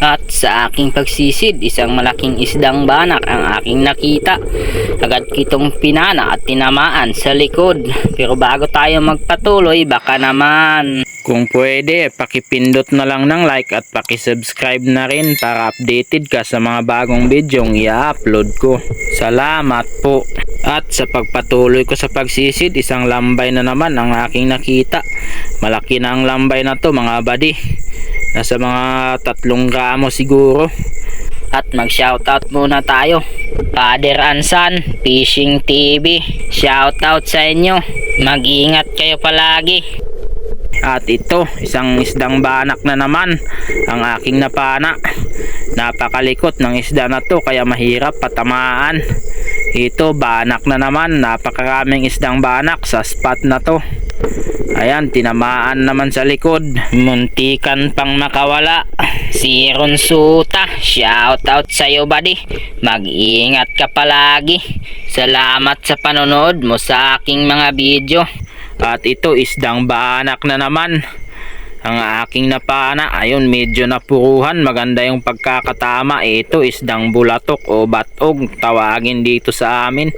At sa aking pagsisid, isang malaking isdang banak ang aking nakita. Agad kitong pinana at tinamaan sa likod. Pero bago tayo magpatuloy, baka naman... Kung pwede, pakipindot na lang ng like at pakisubscribe na rin para updated ka sa mga bagong bidyong i-upload ko. Salamat po. At sa pagpatuloy ko sa pagsisid, isang lambay na naman ang aking nakita. Malaki na ang lambay na to mga buddy. Nasa mga tatlong gramo siguro. At mag-shoutout muna tayo. Father Ansan, Fishing TV. Shoutout sa inyo. Mag-ingat kayo palagi. At ito, isang isdang banak na naman ang aking napana. Napakalikot ng isda na to kaya mahirap patamaan. Ito, banak na naman. Napakaraming isdang banak sa spot na to. Ayan, tinamaan naman sa likod. Muntikan pang makawala. Si Ron Suta, shout out sa iyo buddy. Mag-ingat ka palagi. Salamat sa panonood mo sa aking mga video. At ito isdang banak na naman. Ang aking napana, ayun medyo napuruhan. Maganda yung pagkakatama. Ito isdang bulatok o batog. Tawagin dito sa amin.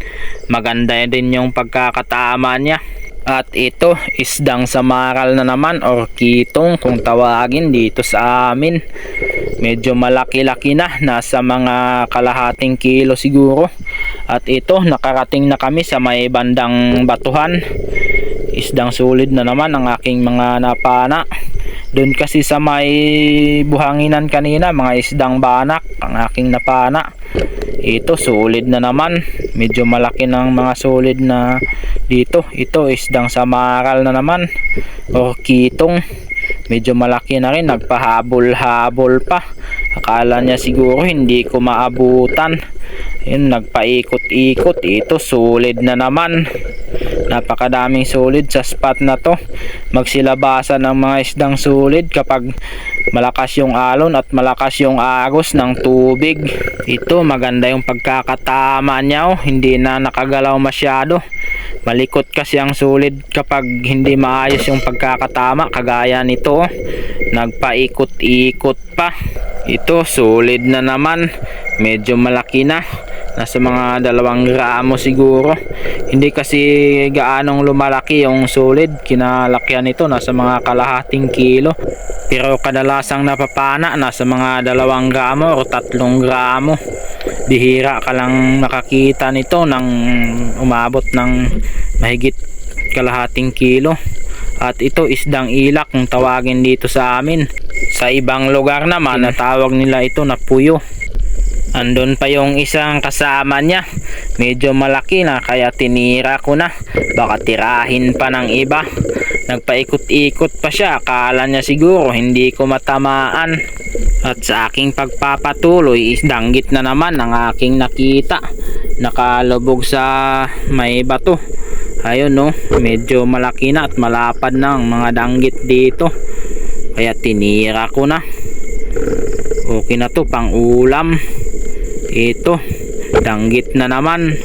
Maganda din yung pagkakatama niya. At ito, isdang samaral na naman or kitong kung tawagin dito sa amin. Medyo malaki-laki na, nasa mga kalahating kilo siguro. At ito, nakarating na kami sa may bandang batuhan. Isdang sulit na naman ang aking mga napana. Doon kasi sa may buhanginan kanina, mga isdang banak ang aking napana. Ito, solid na naman. Medyo malaki ng mga solid na dito. Ito, isdang samaral na naman. O kitong. Medyo malaki na rin. Nagpahabol-habol pa. Akala niya siguro hindi ko maabutan. Yun, nagpaikot-ikot. Ito, solid na naman. Napakadaming solid sa spot na to. Magsilabasan ng mga isdang solid kapag malakas yung alon at malakas yung agos ng tubig. Ito maganda yung pagkakatama niya oh. Hindi na nakagalaw masyado. Malikot kasi ang solid kapag hindi maayos yung pagkakatama kagaya nito. oh. Nagpaikot-ikot pa. Ito solid na naman. Medyo malaki na nasa mga dalawang gramo siguro. Hindi kasi gaanong lumalaki yung solid. Kinalakyan nito nasa mga kalahating kilo. Pero kadalasang napapana nasa mga dalawang gramo o tatlong gramo bihira ka lang makakita nito ng umabot ng mahigit kalahating kilo. At ito isdang ilak kung tawagin dito sa amin. Sa ibang lugar naman natawag nila ito na puyo Andun pa yung isang kasama niya. Medyo malaki na kaya tinira ko na. Baka tirahin pa ng iba. Nagpaikot-ikot pa siya. Akala niya siguro hindi ko matamaan. At sa aking pagpapatuloy is danggit na naman ang aking nakita. Nakalubog sa may bato. Ayun no, medyo malaki na at malapad na ang mga danggit dito. Kaya tinira ko na. Okay na to pang ulam ito danggit na naman